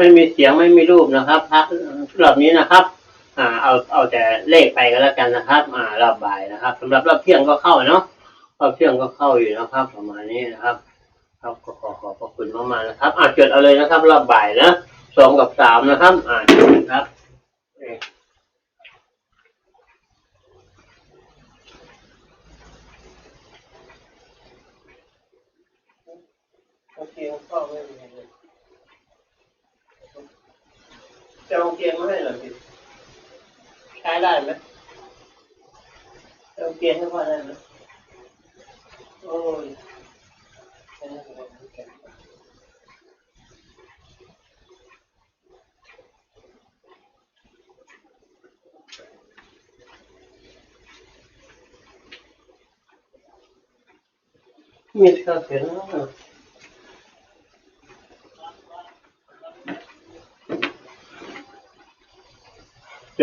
ไม่มีเสียงไม่มีรูปนะครับพระรอบนี้นะครับ อ่า เอาเอาแต่เลขไปก็แล้วกันนะครับ อ่ารอบบ่ายนะครับสำหรับรอบเที่ยงก็เข้าเนาะรอบเที่ยงก็เข้าอยู่นะครับ ประมาณนี้นะครับครับก็ขอขอบพระคุณมากๆนะครับอ่าจดเอาเลยนะครับ รอบบ่ายนะสองกับสามนะครับ อ่าจดครับเอ่อโอเคก็ไม่เป็นไรเลย จะเอาเกียงมาให้เหรอพี่ใช้ได้ไหมจะเอาเกียงให้พ่อได้ไหมโอ้ยใช้ได้ไหมมีคาเฟ่นะ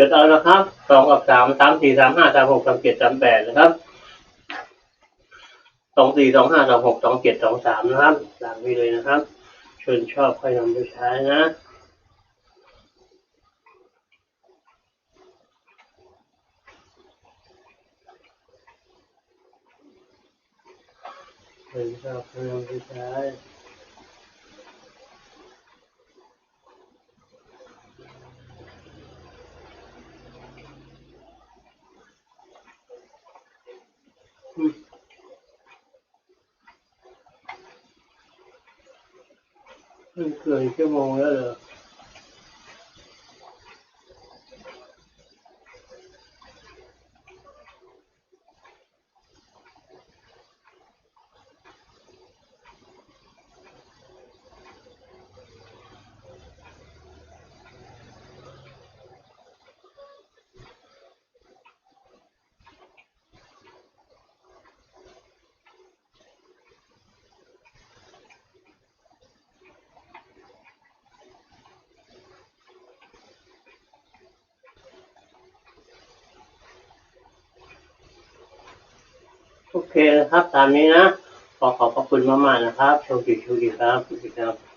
จดเอานะครับสองกับสามสามสี่สามห้าสามหกสามเจ็ดสามแปดนะครับสองสี่สองห้าสองหกสองเจ็ดสองสามนะครับตามนี้เลยนะครับชวนชอบค่อยนำไปใช้นะชวนชอบค่อยนำไปใช้ อืมมันเกินชั่วโมงแล้วเหรอ โอเคนะครับ ตามนี้นะ ขอขอบพระคุณมากๆนะครับโชคดีโชคดีครับสวัสดีครับ